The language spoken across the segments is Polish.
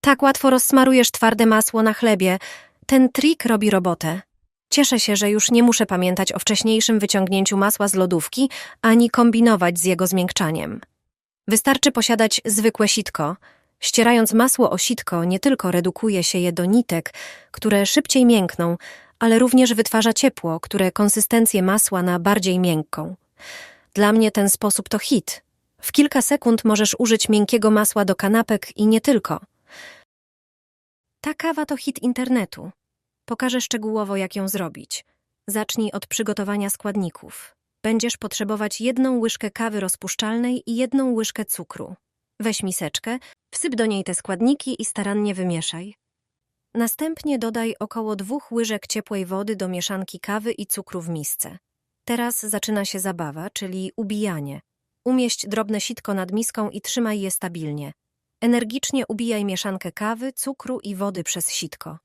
Tak łatwo rozsmarujesz twarde masło na chlebie. Ten trik robi robotę. Cieszę się, że już nie muszę pamiętać o wcześniejszym wyciągnięciu masła z lodówki, ani kombinować z jego zmiękczaniem. Wystarczy posiadać zwykłe sitko. Ścierając masło o sitko nie tylko redukuje się je do nitek, które szybciej miękną, ale również wytwarza ciepło, które konsystencję masła na bardziej miękką. Dla mnie ten sposób to hit. W kilka sekund możesz użyć miękkiego masła do kanapek i nie tylko. Ta kawa to hit internetu. Pokażę szczegółowo, jak ją zrobić. Zacznij od przygotowania składników. Będziesz potrzebować jedną łyżkę kawy rozpuszczalnej i jedną łyżkę cukru. Weź miseczkę, wsyp do niej te składniki i starannie wymieszaj. Następnie dodaj około dwóch łyżek ciepłej wody do mieszanki kawy i cukru w misce. Teraz zaczyna się zabawa, czyli ubijanie. Umieść drobne sitko nad miską i trzymaj je stabilnie. Energicznie ubijaj mieszankę kawy, cukru i wody przez sitko.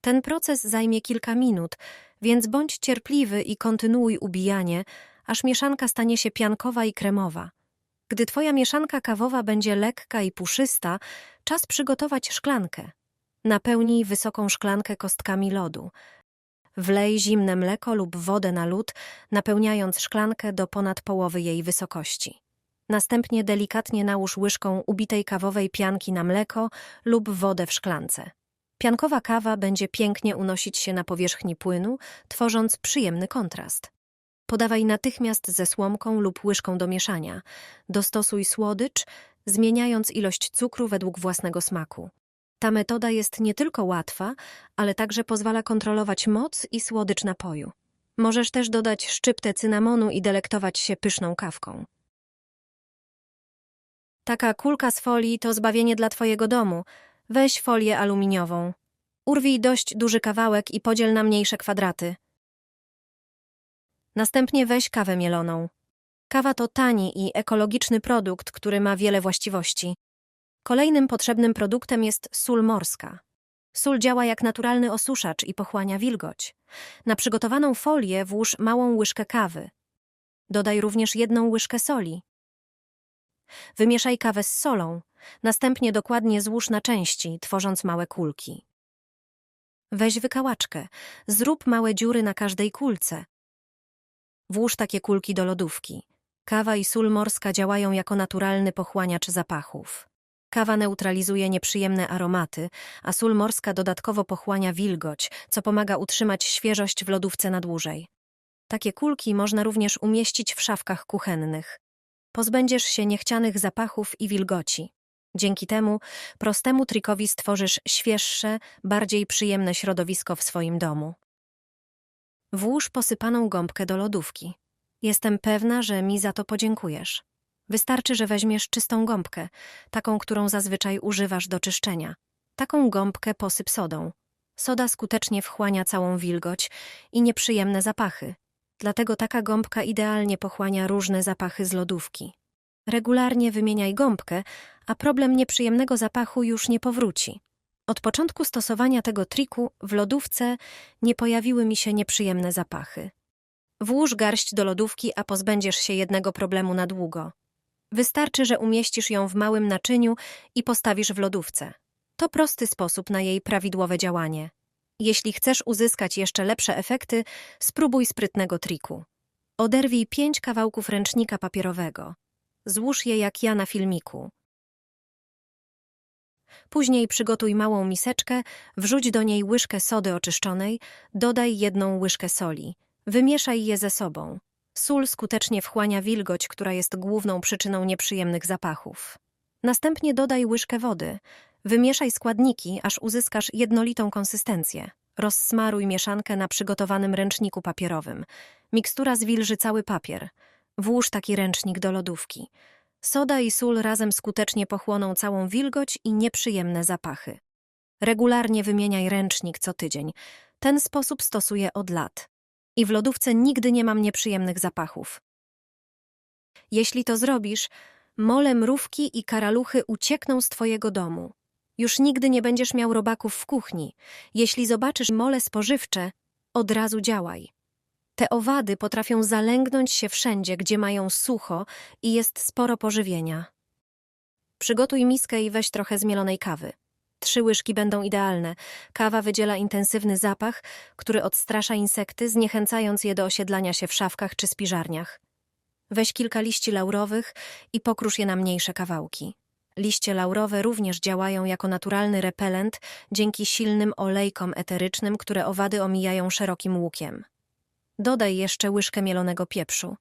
Ten proces zajmie kilka minut, więc bądź cierpliwy i kontynuuj ubijanie, aż mieszanka stanie się piankowa i kremowa. Gdy twoja mieszanka kawowa będzie lekka i puszysta, czas przygotować szklankę. Napełnij wysoką szklankę kostkami lodu. Wlej zimne mleko lub wodę na lód, napełniając szklankę do ponad połowy jej wysokości. Następnie delikatnie nałóż łyżką ubitej kawowej pianki na mleko lub wodę w szklance. Piankowa kawa będzie pięknie unosić się na powierzchni płynu, tworząc przyjemny kontrast. Podawaj natychmiast ze słomką lub łyżką do mieszania. Dostosuj słodycz, zmieniając ilość cukru według własnego smaku. Ta metoda jest nie tylko łatwa, ale także pozwala kontrolować moc i słodycz napoju. Możesz też dodać szczyptę cynamonu i delektować się pyszną kawką. Taka kulka z folii to zbawienie dla twojego domu. Weź folię aluminiową. Urwij dość duży kawałek i podziel na mniejsze kwadraty. Następnie weź kawę mieloną. Kawa to tani i ekologiczny produkt, który ma wiele właściwości. Kolejnym potrzebnym produktem jest sól morska. Sól działa jak naturalny osuszacz i pochłania wilgoć. Na przygotowaną folię włóż małą łyżkę kawy. Dodaj również jedną łyżkę soli. Wymieszaj kawę z solą, następnie dokładnie złóż na części, tworząc małe kulki. Weź wykałaczkę, zrób małe dziury na każdej kulce. Włóż takie kulki do lodówki. Kawa i sól morska działają jako naturalny pochłaniacz zapachów. Kawa neutralizuje nieprzyjemne aromaty, a sól morska dodatkowo pochłania wilgoć, co pomaga utrzymać świeżość w lodówce na dłużej. Takie kulki można również umieścić w szafkach kuchennych. Pozbędziesz się niechcianych zapachów i wilgoci. Dzięki temu prostemu trikowi stworzysz świeższe, bardziej przyjemne środowisko w swoim domu. Włóż posypaną gąbkę do lodówki. Jestem pewna, że mi za to podziękujesz. Wystarczy, że weźmiesz czystą gąbkę, taką, którą zazwyczaj używasz do czyszczenia. Taką gąbkę posyp sodą. Soda skutecznie wchłania całą wilgoć i nieprzyjemne zapachy. Dlatego taka gąbka idealnie pochłania różne zapachy z lodówki. Regularnie wymieniaj gąbkę, a problem nieprzyjemnego zapachu już nie powróci. Od początku stosowania tego triku w lodówce nie pojawiły mi się nieprzyjemne zapachy. Włóż garść do lodówki, a pozbędziesz się jednego problemu na długo. Wystarczy, że umieścisz ją w małym naczyniu i postawisz w lodówce. To prosty sposób na jej prawidłowe działanie. Jeśli chcesz uzyskać jeszcze lepsze efekty, spróbuj sprytnego triku. Oderwij pięć kawałków ręcznika papierowego. Złóż je jak ja na filmiku. Później przygotuj małą miseczkę, wrzuć do niej łyżkę sody oczyszczonej, dodaj jedną łyżkę soli. Wymieszaj je ze sobą. Sól skutecznie wchłania wilgoć, która jest główną przyczyną nieprzyjemnych zapachów. Następnie dodaj łyżkę wody. Wymieszaj składniki, aż uzyskasz jednolitą konsystencję. Rozsmaruj mieszankę na przygotowanym ręczniku papierowym. Mikstura zwilży cały papier. Włóż taki ręcznik do lodówki. Soda i sól razem skutecznie pochłoną całą wilgoć i nieprzyjemne zapachy. Regularnie wymieniaj ręcznik co tydzień. Ten sposób stosuję od lat. I w lodówce nigdy nie mam nieprzyjemnych zapachów. Jeśli to zrobisz, mole mrówki i karaluchy uciekną z twojego domu. Już nigdy nie będziesz miał robaków w kuchni. Jeśli zobaczysz mole spożywcze, od razu działaj. Te owady potrafią zalęgnąć się wszędzie, gdzie mają sucho i jest sporo pożywienia. Przygotuj miskę i weź trochę zmielonej kawy. Trzy łyżki będą idealne. Kawa wydziela intensywny zapach, który odstrasza insekty, zniechęcając je do osiedlania się w szafkach czy spiżarniach. Weź kilka liści laurowych i pokrusz je na mniejsze kawałki. Liście laurowe również działają jako naturalny repelent dzięki silnym olejkom eterycznym, które owady omijają szerokim łukiem. Dodaj jeszcze łyżkę mielonego pieprzu.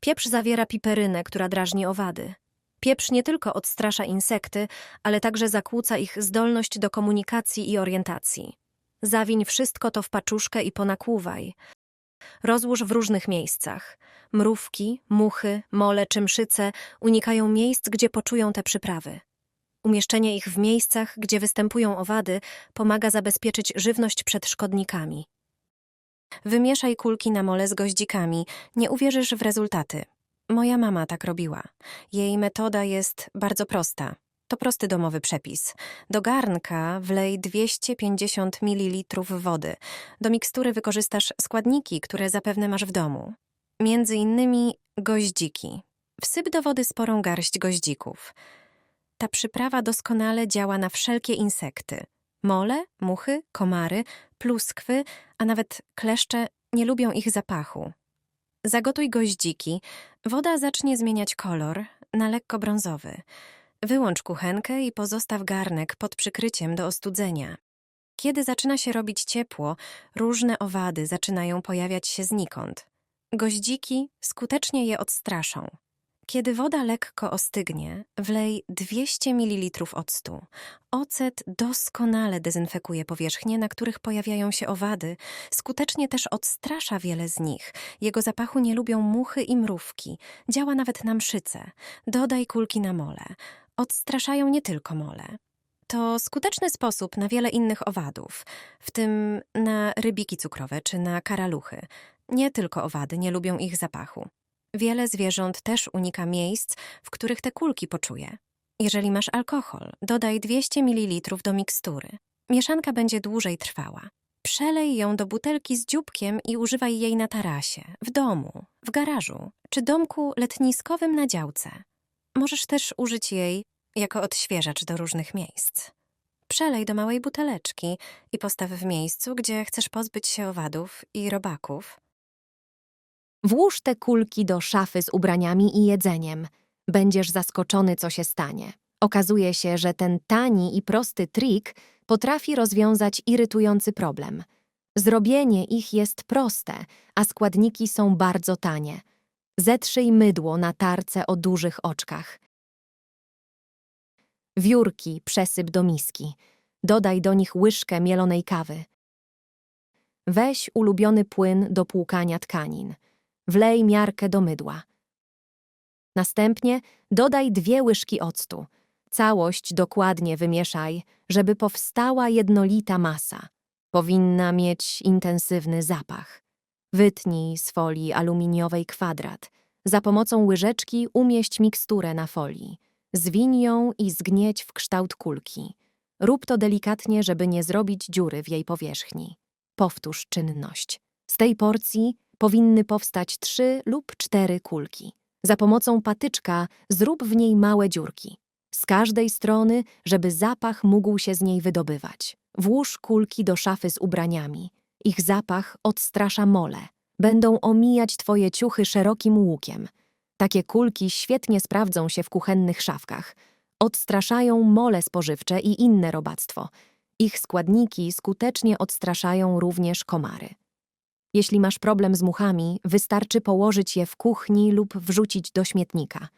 Pieprz zawiera piperynę, która drażni owady. Pieprz nie tylko odstrasza insekty, ale także zakłóca ich zdolność do komunikacji i orientacji. Zawiń wszystko to w paczuszkę i ponakłuwaj. Rozłóż w różnych miejscach. Mrówki, muchy, mole czy mszyce unikają miejsc, gdzie poczują te przyprawy. Umieszczenie ich w miejscach, gdzie występują owady, pomaga zabezpieczyć żywność przed szkodnikami. Wymieszaj kulki na mole z goździkami, nie uwierzysz w rezultaty. Moja mama tak robiła. Jej metoda jest bardzo prosta. To prosty domowy przepis. Do garnka wlej 250 ml wody. Do mikstury wykorzystasz składniki, które zapewne masz w domu. Między innymi goździki. Wsyp do wody sporą garść goździków. Ta przyprawa doskonale działa na wszelkie insekty. Mole, muchy, komary, pluskwy, a nawet kleszcze nie lubią ich zapachu. Zagotuj goździki. Woda zacznie zmieniać kolor na lekko brązowy. Wyłącz kuchenkę i pozostaw garnek pod przykryciem do ostudzenia. Kiedy zaczyna się robić ciepło, różne owady zaczynają pojawiać się znikąd. Goździki skutecznie je odstraszą. Kiedy woda lekko ostygnie, wlej 200 ml octu. Ocet doskonale dezynfekuje powierzchnie, na których pojawiają się owady, skutecznie też odstrasza wiele z nich. Jego zapachu nie lubią muchy i mrówki. Działa nawet na mszyce. Dodaj kulki na mole. Odstraszają nie tylko mole. To skuteczny sposób na wiele innych owadów, w tym na rybiki cukrowe czy na karaluchy. Nie tylko owady nie lubią ich zapachu. Wiele zwierząt też unika miejsc, w których te kulki poczuje. Jeżeli masz alkohol, dodaj 200 ml do mikstury. Mieszanka będzie dłużej trwała. Przelej ją do butelki z dzióbkiem i używaj jej na tarasie, w domu, w garażu czy domku letniskowym na działce. Możesz też użyć jej jako odświeżacz do różnych miejsc. Przelej do małej buteleczki i postaw w miejscu, gdzie chcesz pozbyć się owadów i robaków. Włóż te kulki do szafy z ubraniami i jedzeniem. Będziesz zaskoczony, co się stanie. Okazuje się, że ten tani i prosty trik potrafi rozwiązać irytujący problem. Zrobienie ich jest proste, a składniki są bardzo tanie. Zetrzyj mydło na tarce o dużych oczkach. Wiórki przesyp do miski. Dodaj do nich łyżkę mielonej kawy. Weź ulubiony płyn do płukania tkanin. Wlej miarkę do mydła. Następnie dodaj dwie łyżki octu. Całość dokładnie wymieszaj, żeby powstała jednolita masa. Powinna mieć intensywny zapach. Wytnij z folii aluminiowej kwadrat. Za pomocą łyżeczki umieść miksturę na folii. Zwiń ją i zgnieć w kształt kulki. Rób to delikatnie, żeby nie zrobić dziury w jej powierzchni. Powtórz czynność. Z tej porcji powinny powstać trzy lub cztery kulki. Za pomocą patyczka zrób w niej małe dziurki. Z każdej strony, żeby zapach mógł się z niej wydobywać. Włóż kulki do szafy z ubraniami. Ich zapach odstrasza mole. Będą omijać twoje ciuchy szerokim łukiem. Takie kulki świetnie sprawdzą się w kuchennych szafkach. Odstraszają mole spożywcze i inne robactwo. Ich składniki skutecznie odstraszają również komary. Jeśli masz problem z muchami, wystarczy położyć je w kuchni lub wrzucić do śmietnika.